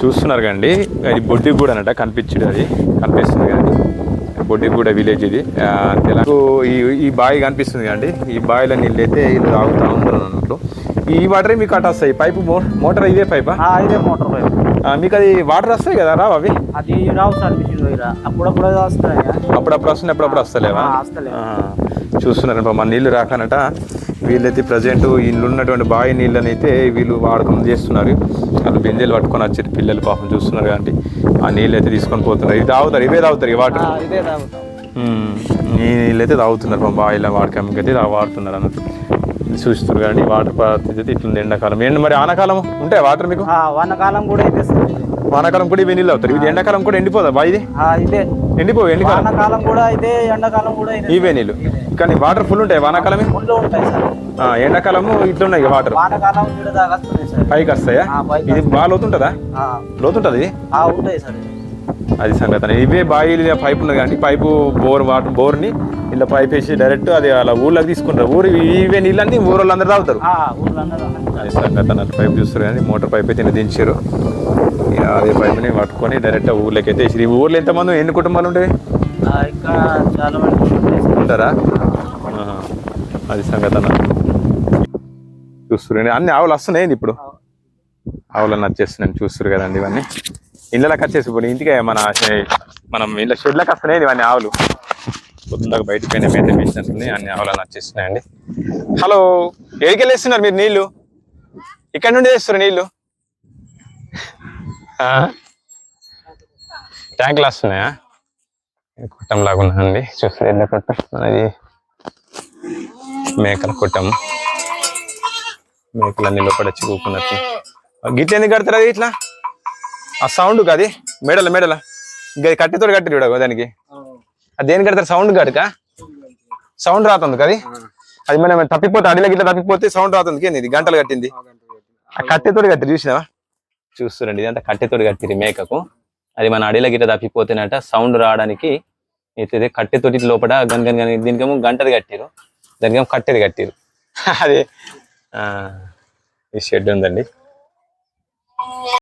చూస్తున్నారు కండి అది బొడ్డిగూడ అనట కనిపించడు అది. కనిపిస్తుంది కానీ బొడ్డిగూడ విలేజ్ ఇది. తెలంగాణ ఈ ఈ బావి కనిపిస్తుంది కండి ఈ బావిలో నీళ్ళు అయితే వీళ్ళు తాగుతూ ఉంటారు అన్నట్లు. ఈ వాటరే మీకు అటు వస్తాయి? పైపు మో మోటార్ ఇదే పైపా? ఇదే మోటార్ పైప్. మీకు అది వాటర్ వస్తాయి కదా? రావు అవి? అది రావు సార్ అప్పుడప్పుడు వస్తాయి. అప్పుడప్పుడు వస్తున్నాయి అప్పుడప్పుడు వస్తలేవా? చూస్తున్నారు మన నీళ్ళు రాకనట. వీళ్ళైతే ప్రజెంట్ ఇల్లు ఉన్నటువంటి బావి నీళ్ళని అయితే వీళ్ళు వాడకం చేస్తున్నారు. వాళ్ళు బెంజలు పట్టుకొని వచ్చారు పిల్లలు పాపం చూస్తున్నారు కాబట్టి ఆ నీళ్ళు అయితే తీసుకొని పోతున్నారు. ఇది తాగుతారు ఇవే తాగుతారు ఈ వాటర్. ఇదే ఈ నీళ్ళు అయితే తాగుతున్నారు పాపం బావిలో వాడకానికి అయితే వాడుతున్నారు అన్నట్టు చూస్తున్నారు కానీ వాటర్ పరిస్థితి అయితే ఇట్లుంది ఎండాకాలం. ఎండ మరి ఆనకాలం ఉంటాయి వాటర్ మీకు? వానాకాలం కూడా ఇదే ఇది. వానాకాలం కూడా ఇవి నీళ్ళు అవుతారు ఇది ఎండాకాలం కూడా ఎండిపోదా బాయిది ఆ, ఇదే. ఎండిపోవు ఎండాకాలం వానాకాలం కూడా ఇదే ఎండాకాలం కూడా ఇదే ఇవే నీళ్ళు. కానీ వాటర్ ఫుల్ ఉంటాయి వానాకాలమే? ముందు ఉంటాయి సార్. ఎండాకాలము ఇట్లున్నాయి వాటర్. వానాకాలం పైకి వస్తాయా ఇది బాగా లోతుంటుందా? లోతుంటుంది? ఇది ఆ, ఉంటాయి సార్. ఇది. అది సంగతి. ఇవే బాయిలు పైప్ ఉన్నది కానీ పైపు బోర్ వాటర్ బోర్ని ఇలా పైప్ వేసి డైరెక్ట్ అది అలా ఊళ్ళకి తీసుకుంటారు. ఊరు ఇవే నీళ్ళన్నీ ఊరు వాళ్ళందరూ తాగుతారు. అది సంగతి పైప్ చూస్తారు కానీ మోటార్ పైప్ అయితే దించారు. అదే పైప్ని పట్టుకొని డైరెక్ట్ ఊర్లోకి అయితే వేసి ఊర్లో ఎంతమంది ఎన్ని కుటుంబాలు ఉంటాయి? ఇక్కడ చాలా మంది. ఉంటారా. అది సంగతి అన్న చూస్తున్నారు. అన్ని ఆవులు వస్తున్నాయి ఇప్పుడు? ఆవులను వచ్చేస్తున్నాయి చూస్తారు కదండి ఇవన్నీ. ఇళ్ళకి వచ్చేసి ఇప్పుడు ఇంటికి మన మనం ఇళ్ళ షెడ్లకు వస్తున్నాయి ఇవన్నీ ఆవులు. పొద్దున్నదాకా బయటకు పోయిన మేత వేసినట్టున్నాయి అన్ని ఆవులను వచ్చేస్తున్నాయండి హలో ఎక్కడికి వెళ్ళేస్తున్నారు మీరు నీళ్ళు? ఇక్కడ నుండి వేస్తారు నీళ్ళు? ట్యాంకులు వస్తున్నాయా? కుట్టం లాగా ఉన్నదండి చూస్తే ఎడ్ల కుట్టం అది మేకల కుట్టం. మేకలన్నీ లోపల వచ్చి కూకున్నట్టు గిట్ల ఎందుకు కడతారు అది ఇట్లా? ఆ సౌండ్ కాది మెడల మెడల. కట్టెతో కట్టి చూడ దానికి. అది దేని కడతారు? సౌండ్ కాడుక సౌండ్ రాతుంది కది అది? మనం తప్పిపోతే అడిలో గిట్ల తప్పిపోతే సౌండ్ రాతుంది ఏంది ఇది గంటలు కట్టింది. ఆ కట్టెతోటి కట్టి చూసినావా? చూస్తురండి ఇదంతా కట్టెతోటి కట్టిరు మేకకు. అది మన అడిలో గిట్ల తప్పిపోతేనట సౌండ్ రావడానికి అయితే కట్టెతోటి లోపల గన్ గన్ గన్ దీనికేమో గంటది కట్టిరు. దానికేమో కట్టెది కట్టిరు. అదే ఈ షెడ్ ఉందండి.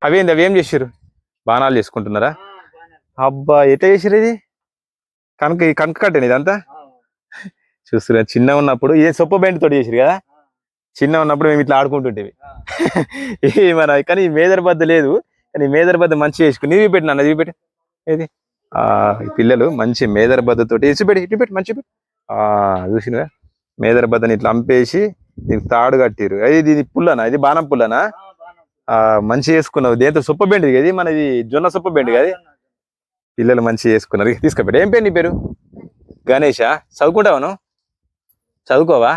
అవేంది అవి ఏం చేసారు బాణాలు చేసుకుంటున్నారా? అబ్బా ఎట్లా చేసిరు ఇది? కనుక కనుక కట్టేది ఇదంతా చూస్తున్నా చిన్న ఉన్నప్పుడు ఏ సొప్ప బెండ్ తోటి చేసిరు కదా? చిన్న ఉన్నప్పుడు మేము ఇట్లా ఆడుకుంటుంటేవి మన కానీ ఈ మేదర్ బద్ద లేదు. కానీ ఈ మేదర్ బద్ద మంచి చేసుకుని ఇవి పెట్టిన ఇవి పెట్టి. ఏది? పిల్లలు మంచి మేదర్ బద్ద తోటి ఇసి పెట్టి ఇటు పెట్టి మంచి పెట్టి. చూసినవా? మేదర్ బద్దని ఇట్లా అంపేసి దీనికి తాడు కట్టిరు అది ఇది పుల్లనా? ఇది బాణం పుల్లనా? మంచి చేసుకున్నావు. దేంతో సొప్ప బెండి ఇది? మనది జొన్న సొప్ప బెండి కదా పిల్లలు మంచి చేసుకున్నారు. ఇక తీసుకుపెట్టి ఏం పేరు నీ పేరు? గణేషా? చదువుకుంటావా నువ్వు? చదువుకోవా?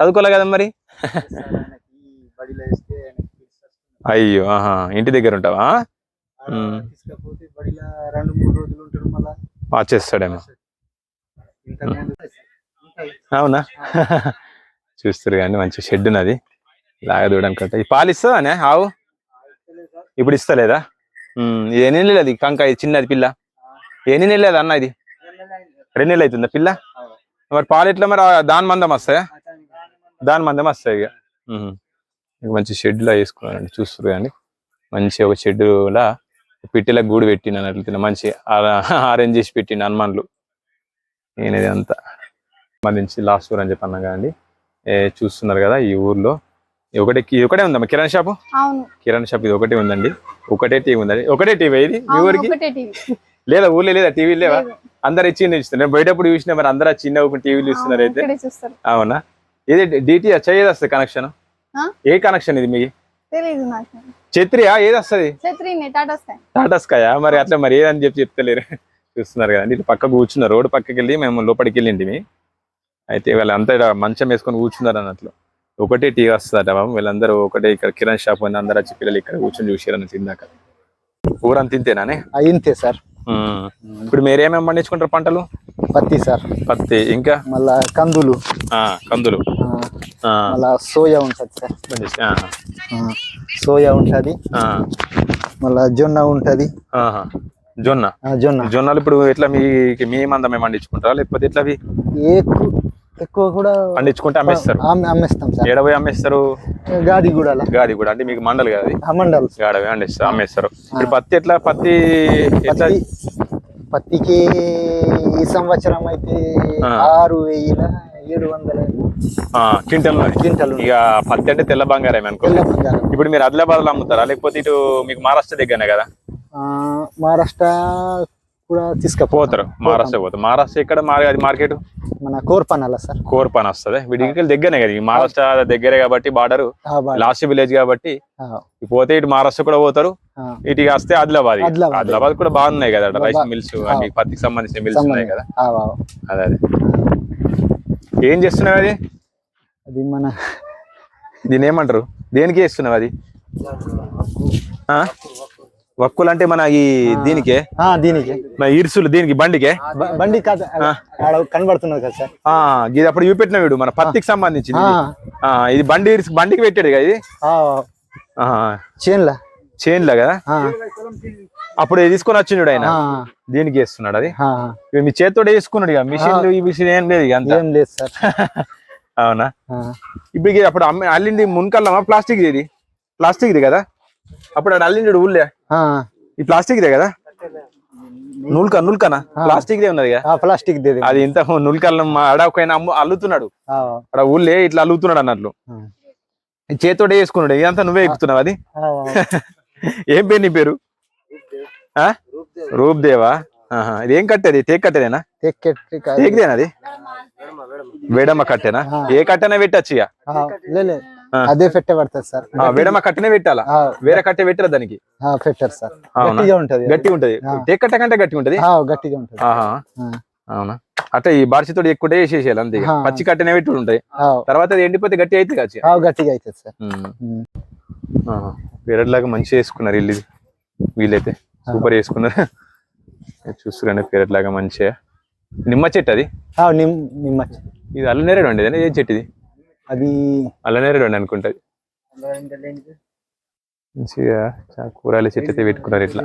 చదువుకోలే కదా మరి. అయ్యో ఆహా. ఇంటి దగ్గర ఉంటావా? వచ్చేస్తాడేమో. అవునా? చూస్తారు కానీ మంచి షెడ్ ఉన్నది. లాగదూడడానికి కట్ట ఈ పాలు ఇస్తుందానే ఆవు. ఇప్పుడు ఇస్తలేదా? ఎన్ని నెలలు అది కంక ఇది చిన్నది పిల్ల? ఎన్ని నెలలు అది అన్న ఇది? రెండు నెలలు అవుతుందా పిల్ల? మరి పాలు ఎట్లా మరి? దాని మందం వస్తాయా? దాని మందం. వస్తాయి ఇక. మంచి షెడ్ లా వేసుకున్నానండి చూస్తారు కానీ. మంచి ఒక షెడ్ లా పిట్టెల గూడు పెట్టిన అట్లా మంచి అరేంజ్ చేసి పెట్టిన హనుమాన్లు. నేనేది అంతా. సంబంధించి లాస్ట్ ఊర్ అని చెప్పి అన్నా కానీ ఏ, చూస్తున్నారు కదా ఈ ఊర్లో. ఒకటే ఇది ఒకటే ఉందమ్మా. కిరాణా షాపు? అవును. కిరాణా షాప్ ఇది ఒకటే ఉందండి. ఒకటే టీవీ ఉందండి. ఒకటే టీవీ ఇది? మీ ఊరికి? లేదా ఊర్లో లేదా టీవీ లేవా. అందరు ఇచ్చి ఇస్తున్నారు నేను బయటప్పుడు చూసిన మరి అందరూ చిన్న టీవీలు ఇస్తున్నారు అయితే. అవునా? ఇది డిటి ఏది వస్తుంది కనెక్షన్? ఏ కనెక్షన్ ఇది మీ తెలీదు నాకు. ఛత్రియా? ఏది వస్తుంది? టాటా స్కై. టాటా స్కాయా మరి అట్లా మరి ఏదని చెప్పి చెప్తలేరు. చూస్తున్నారు కదండి ఇటు పక్క కూర్చున్నారు రోడ్డు పక్కకి వెళ్ళి మేము లోపలికి వెళ్ళింది అయితే వీళ్ళంతా మంచం వేసుకొని కూర్చున్నారు అన్నట్లు. ఒకటే టీవీ వస్తుందట బాబు వీళ్ళందరూ ఒకటే ఇక్కడ కిరణ్ షాప్ అని అందరూ వచ్చి పిల్లలు ఇక్కడ కూర్చొని చూసారు అని తిందాక ఊరంతా ఇంతేనానే ఆ, ఇంతే సార్. ఇప్పుడు మీరు ఏమేమి పండించుకుంటారు పంటలు? పత్తి సార్. పత్తి. ఇంకా? మళ్ళా కందులు. కందులు. మళ్ళా సోయా ఉంటుంది సార్. సోయా ఉంటుంది. మళ్ళా జొన్న ఉంటుంది. జొన్న? జొన్న. జొన్నలు ఇప్పుడు ఎట్లా మీ మీ మందమే పండించుకుంటారా? లేకపోతే ఎట్లా అవి? ఎక్కువ కూడా పండించుకుంటే అమ్మేస్తారు. అమ్మే- అమ్మేస్తాం సార్. ఏడబోయి అమ్మేస్తారు? గాది కూడా గాది కూడా అంటే మీకు మండలు కాదు మండల్. గాడవి అండిస్తారు అమ్మేస్తారు. ఇప్పుడు పత్తి ఎట్లా? పత్తి ఎట్లా? పత్తి పత్తికి ఈ సంవత్సరం అయితే. ఆరు వేల ఏడు వందల క్వింటల్. క్వింటల్. ఇక పత్తి అంటే తెల్ల బంగారం అనుకో. ఇప్పుడు మీరు ఆదిలాబాద్లో అమ్ముతారా? లేకపోతే ఇటు మీకు మహారాష్ట్ర దగ్గరనే కదా? మహారాష్ట్ర కూడా తీసుకపోతారు పోతారు. మహారాష్ట్ర పోతారు. మహారాష్ట్ర అది మార్కెట్? మన కోర్పనాల సార్. కోర్ పని వస్తుంది వీడికి దగ్గరనే కదా. ఈ మహారాష్ట్ర దగ్గరే కాబట్టి బార్డర్. లాస్ట్ విలేజ్ కాబట్టి. పోతే ఇటు మహారాష్ట్ర కూడా పోతారు. ఇటు వస్తే ఆదిలాబాద్. ఆదిలాబాద్. కూడా బాగున్నాయి కదా రైస్ మిల్స్ అన్ని పత్తికి సంబంధించిన మిల్స్ ఉన్నాయి కదా. అదే అదే. ఏం చేస్తున్నావు అది? అది మన దీని ఏమంటారు? దేనికి వేస్తున్నావు అది? ఆ? వక్కులు అంటే మన ఈ దీనికే? దీనికి. ఇరుసులు దీనికి బండికే? బండి కాదు కనబడుతున్నది కదా సార్. ఇది అప్పుడు చూపెట్టిన వీడు మన పత్తికి సంబంధించింది ఇది. బండి ఇరుసు బండికి పెట్టాడు కదా ఇది? చేన్లా. చైన్లా కదా? అప్పుడు తీసుకొని వచ్చిండు ఆయన. దీనికి వేస్తున్నాడు అది. మీ చేతితో వేసుకున్నాడు ఇక. మిషన్ ఈ మిషన్ ఏం లేదు అంతా. ఏం లేదు సార్. అవునా? ఇప్పుడు అప్పుడు అమ్మ అల్లింది మున్కల్లమా ప్లాస్టిక్ ఇది? ప్లాస్టిక్ ఇది కదా? అప్పుడు ఆడు అల్లిండు ఊళ్ళే. ఆ, ఈ ప్లాస్టిక్ దే కదా? నుల్క నుల్కనా? ప్లాస్టిక్ దే ఉన్నది ప్లాస్టిక్ దేది అది ఇంత నుల్కల్లం అడవకైనా అమ్ము అల్లుతున్నాడు. ఆ, అక్కడ ఊళ్ళే ఇట్లా అల్లుతున్నాడు అన్నట్లు. ఆ, చేతితోటే వేసుకున్నాడు ఇదంతా నువ్వే ఎక్కుతున్నావు అది? ఏం పేరు నీ పేరు? ఆ? రూప్ దేవా. ఇది ఏం కట్టేది? టేక్ కట్టేదేనా? కాదు. టేక్దేనా అది? వేడమ్మ కట్టేనా? ఏ కట్టెనా పెట్టచ్చు ఇక. అదే పెట్టే పడుతుంది సార్. ఆ, వేడమ్మ కట్టెనే పెట్టాలా? వేరే కట్టె పెట్టరా దానికి? పెట్టారు సార్? గట్టిగా ఉంటది. గట్టి ఉంటది. టేక్ కట్ట కంటే గట్టి ఉంటది? గట్టిగా ఉంటది. అవునా? అట్లా ఈ బార్చితోటి ఎక్కువ వేసేసేయాలి అంతే. పచ్చి కట్టెనే పెట్టి ఉంటాయి తర్వాత అది ఎండిపోతే గట్టి అయితే కాచి ఆ, గట్టిగా అవుతుంది సార్. పేరెట్లాగా మంచిగా వేసుకున్నారు ఇల్లు. వీళ్ళైతే సూపర్ వేసుకున్నారు. చూస్తున్నా పేరెట్లాగా మంచిగా. నిమ్మ చెట్టు అది? నిమ్మ ఇది అల్లనేరేడు అండి ఏం చెట్టు ఇది అది అల్లనేరేడు అండి అనుకుంటది మంచిగా కూరగాయల చెట్టు అయితే పెట్టుకున్నారు ఇట్లా.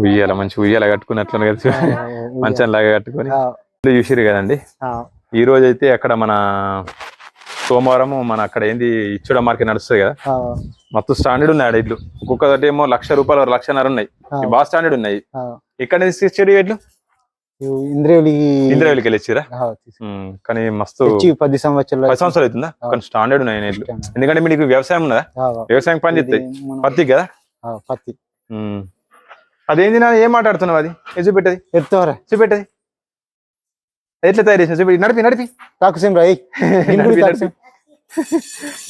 ఉయ్యాల మంచి ఉయ్యాల కట్టుకున్నట్లు కలిసి మంచం లాగా కట్టుకొని. చూసిరు కదండి. ఆ, ఈ రోజు అయితే అక్కడ మన సోమవారం మన అక్కడ ఏంది ఇచ్చుడ మార్కెట్ నడుస్తుంది కదా. మొత్తం స్టాండర్డ్ ఉన్నాయి ఆడ ఇల్లు. ఒక్కొక్కటి ఏమో లక్ష రూపాయలు లక్షన్నర ఉన్నాయి. బాగా స్టాండర్డ్ ఉన్నాయి. తీసుకొచ్చారు ఇట్లు ఇవి ఇంద్రేవులికి వెళ్ళిచ్చిరా కానీ మస్తు తెచ్చి పది సంవత్సరాలు పది సంవత్సరాలు అవుతుందా కానీ స్టాండర్డ్ ఉన్నాయి ఎందుకంటే మీకు వ్యవసాయం ఉన్నదా వ్యవసాయం పని చేస్తాయి పత్తి కదా పత్తి. అదేంది నా ఏం మాట్లాడుతున్నావు అది చూపెట్టది ఎత్తారా చూపెట్టది ఎట్లా తయారు చేసిన చూపెట్టి నడిపి నడిపి తాకుసేం రా ఏయ్. గింగుడు నడిపి, తాకుసేం.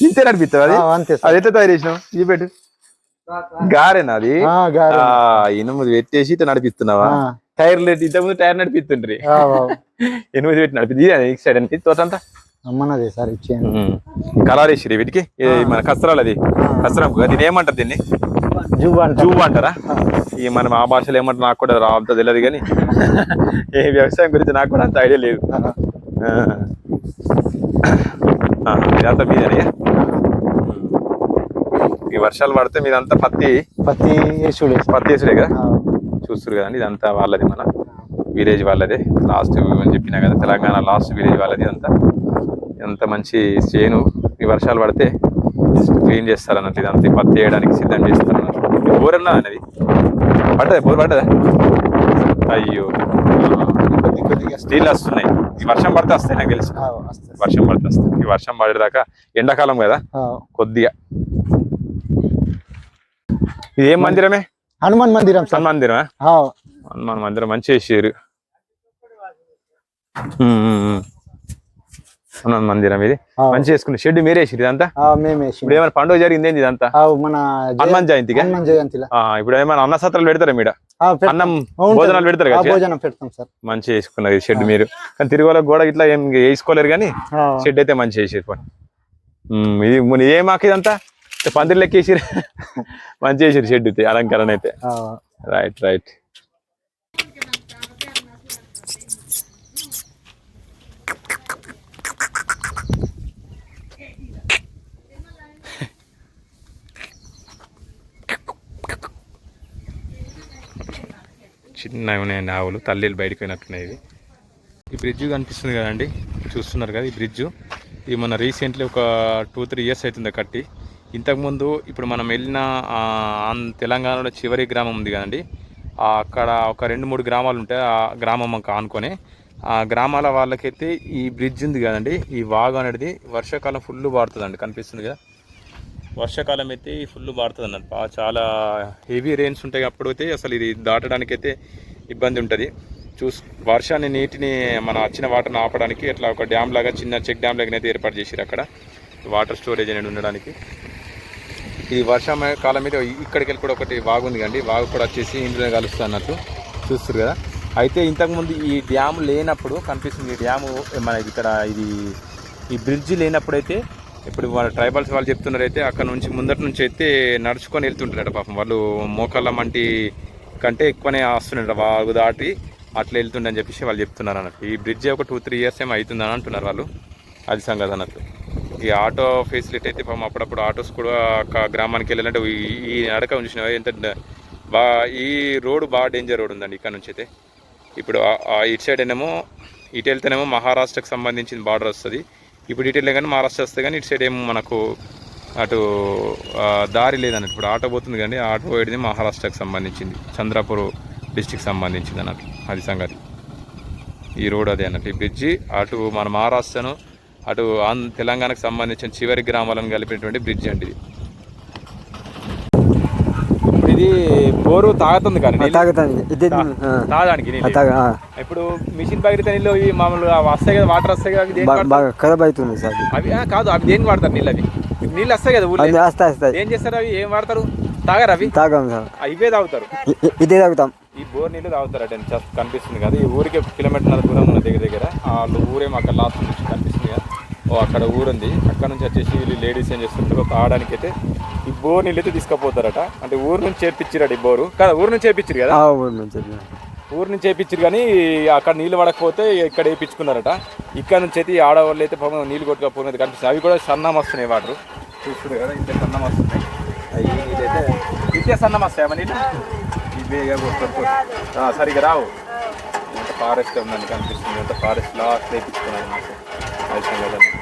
ఇంతే నడిపిస్తావు అది అంతే అది ఎట్లా తయారు చేసినావు చూపెట్టు గారేనా అది ఎనిమిది పెట్టేసి ఇట్లా నడిపిస్తున్నావా ఆ, టైర్లు ఇంతకుముందు టైర్ నడిపిస్తుండ్రి. ఎనిమిది పెట్టి నడిపి ఇటు సైడ్ అనిపి తోటంతా అమ్మన్నదే సార్ ఇచ్చేయండి. కలర్ వేసిరి వీటికి? ఇది మన కస్తరాలు అది. కస్తరం దీన్ని ఏమంటారు దీన్ని? జూ అంట జూ అంటారా? ఈ మనం ఆ భాషలో ఏమంటారు నాకు కూడా రా- అంత తెలియదు కానీ ఏ వ్యవసాయం గురించి నాకు కూడా అంత ఐడియా లేదు. ఇదంతా మీదనే ఈ వర్షాలు పడితే మీదంతా పత్తి పత్తి వేసుడే. పత్తి వేసుడే కదా? చూస్తారు కదండి ఇదంతా వాళ్ళది మన విలేజ్ వాళ్ళదే. లాస్ట్ అని చెప్పినా కదా తెలంగాణ లాస్ట్ విలేజ్ వాళ్ళది అంతా ఎంత మంచి చేను ఈ వర్షాలు పడితే క్లీన్ చేస్తారు అన్నట్టు ఇదంతా పత్తి వేయడానికి సిద్ధం చేస్తారు అన్నట్టు బోర్ అన్నా అనేది పడ్డదా? బోర్ పడ్డదా? అయ్యో. కొద్ది కొద్దిగా స్టీల్ వస్తున్నాయి. ఈ వర్షం పడితే వస్తాయి నాకు తెలుసు. వర్షం పడితే వస్తాయి. ఈ వర్షం పడేదాకా ఎండాకాలం కదా. కొద్దిగా. ఇది ఏం మందిరమే? హనుమాన్ మందిరం సార్. హనుమాన్ మందిరమా ఆ, హనుమాన్ మందిరం మంచి చేసారు హనుమాన్ మందిరం ఇది. మంచి చేసుకుని షెడ్ మీరే వేసిరు ఇదంతా? ఇప్పుడు ఏమైనా పండుగ జరిగింది ఏంది ఇదంతా మన హనుమాన్ జయంతిగా హనుమాన్ జయంతిలా. ఆ, ఇప్పుడు ఏమైనా అన్న సత్రాలు పెడతారా మీడ. అన్నం. భోజనాలు పెడతారు కదా భోజనం పెడతాం సార్. మంచి వేసుకున్నారు షెడ్ మీరు. కానీ తిరుగుల గోడ ఇట్లా ఏం వేసుకోలేరు కానీ షెడ్ అయితే మంచి వేసారు ఇది ముని ఏ మాకు ఇదంతా? పందిరి లెక్కేసిరు మంచి వేసారు షెడ్ అయితే అలంకరణ అయితే. ఆ, రైట్ రైట్ చిన్నగా ఉన్నాయండి ఆవులు తల్లిలు బయటకు పోయినట్టున్నాయి ఇవి. బ్రిడ్జ్ కనిపిస్తుంది కదండి చూస్తున్నారు కదా ఈ బ్రిడ్జ్ ఇది మన రీసెంట్లీ ఒక టూ త్రీ ఇయర్స్ అవుతుంది కట్టి. ఇంతకుముందు ఇప్పుడు మనం వెళ్ళిన తెలంగాణలో చివరి గ్రామం ఉంది కదండి. అక్కడ ఒక రెండు మూడు గ్రామాలు ఉంటాయి. ఆ గ్రామం మాకు ఆనుకొని. ఆ గ్రామాల వాళ్ళకైతే ఈ బ్రిడ్జ్ ఉంది కదండి. ఈ వాగు అనేది వర్షాకాలం ఫుల్ పారుతుందండి కనిపిస్తుంది కదా? వర్షాకాలం అయితే ఫుల్ పారుతుంది అన్నట్టు చాలా హెవీ రెయిన్స్ ఉంటాయి. అప్పుడు అయితే అసలు ఇది దాటడానికి అయితే ఇబ్బంది ఉంటుంది. చూస్ వర్షాన్ని నీటిని మన వచ్చిన వాటర్ని ఆపడానికి ఇట్లా ఒక డ్యామ్ లాగా చిన్న చెక్ డ్యామ్ లాగా అయితే ఏర్పాటు చేసారు అక్కడ వాటర్ స్టోరేజ్ అనేది ఉండడానికి. ఈ వర్షం కాలం మీద ఇక్కడికి వెళ్ళి కూడా ఒకటి వాగు ఉంది కండి. వాగు కూడా వచ్చేసి ఇందులో కలుస్తుంది అన్నట్టు చూస్తారు కదా. అయితే ఇంతకుముందు ఈ డ్యామ్ లేనప్పుడు కనిపిస్తుంది ఈ డ్యాము మన ఇక్కడ ఇది ఈ బ్రిడ్జ్ లేనప్పుడైతే ఇప్పుడు వాళ్ళ ట్రైబల్స్ వాళ్ళు చెప్తున్నారు అయితే అక్కడ నుంచి ముందటి నుంచి అయితే నడుచుకొని వెళ్తుంటారట పాపం. వాళ్ళు మోకాళ్ళ మంటి కంటే ఎక్కువనే వస్తున్నారట వాగు దాటి అట్లా వెళ్తుండే అని చెప్పేసి వాళ్ళు చెప్తున్నారు అన్నట్టు. ఈ బ్రిడ్జ్ ఒక టూ త్రీ ఇయర్స్ ఏమో అవుతుందని అంటున్నారు వాళ్ళు. అది సంగతి అన్నట్టు. ఈ ఆటో ఫెసిలిటీ అయితే పాపం అప్పుడప్పుడు ఆటోస్ కూడా గ్రామానికి వెళ్ళాలంటే ఈ- నడక ఉంచిన ఎంత బా ఈ రోడ్ బాగా డేంజర్ రోడ్ ఉందండి ఇక్కడ నుంచి అయితే. ఇప్పుడు ఇటు సైడ్ ఏమో ఇటు వెళ్తేనేమో మహారాష్ట్రకు సంబంధించిన బార్డర్ వస్తుంది. ఇప్పుడు ఇటు వెళ్ళే కానీ మహారాష్ట్ర వస్తుంది కానీ ఇటు సైడ్ ఏమో మనకు అటు దారి లేదన్నట్టు. ఇప్పుడు ఆటో పోతుంది కానీ ఆటో పోయేది మహారాష్ట్రకు సంబంధించింది. చంద్రపూర్ డిస్టిక్ సంబంధించింది అన్నట్టు. అది సంగతి. ఈ రోడ్ అదే అన్నట్టు. ఈ బ్రిడ్జి అటు మన మహారాష్ట్రను అటు ఆంధ్ర తెలంగాణకు సంబంధించిన చివరి గ్రామాలను కలిపినటువంటి బ్రిడ్జ్ అండి ఇది. ఇది బోరు తాగుతుంది కానీ నీళ్ళు. తాగుతాను ఇది తా- తాగడానికి ఇప్పుడు మిషన్ బగిరితే నీళ్ళు ఇవి మామూలుగా వస్తాయి కదా వాటర్ వస్తాయి కదా? బాగా ఖరాబ్ అవుతుంది సార్. అవి కాదు అవి దేనికి వాడతారు నీళ్ళు అవి? నీళ్ళు వస్తాయి కదా ఊళ్ళో? వస్తాయి ఏం చేస్తారు అవి? ఏం వాడతారు? తాగరు అవి? తాగాం సార్. ఇవే తాగుతారు. ఇదే తాగుతాం. ఈ బోర్ నీళ్ళు తాగుతారట జస్ట్ కనిపిస్తుంది కదా. ఈ ఊరికి ఒక కిలోమీటర్ దూరం ఉన్న దగ్గర దగ్గర. వాళ్ళు ఊరేమో అక్కడ లాస్ట్ నుంచి కనిపిస్తుంది కదా. ఓ అక్కడ ఊరుంది. అక్కడ నుంచి వచ్చేసి వీళ్ళు లేడీస్ ఏం చేస్తుంటారో తాగడానికి అయితే ఈ బోర్ నీళ్ళు అయితే తీసుకుపోతారట. అంటే ఊరు నుంచి చేర్పించారట ఈ బోరు. కదా ఊరు నుంచి చేర్పించారు కదా? ఊరు నుంచి ఊరు నుంచి వేయించారు కానీ అక్కడ నీళ్ళు పడకపోతే ఇక్కడ వేయించుకున్నారట. ఇక్కడ నుంచి అయితే ఈ ఆడవాళ్ళు అయితే పాపం నీళ్ళు కొట్టుకపోయినది కనిపిస్తుంది. అవి కూడా సన్నం వస్తున్నాయి వాటర్. చూస్తున్నారు కదా ఇంత సన్నం వస్తున్నాయి. అవి నీళ్ళు అయితే ఇంతే సన్నం వస్తాయా నీళ్ళు ఇవేగా సరిగా రావు. ఎంత ఫారెస్ట్ ఉందని కనిపిస్తుంది. ఎంత ఫారెస్ట్ లాస్ట్ వేయించుకున్నాను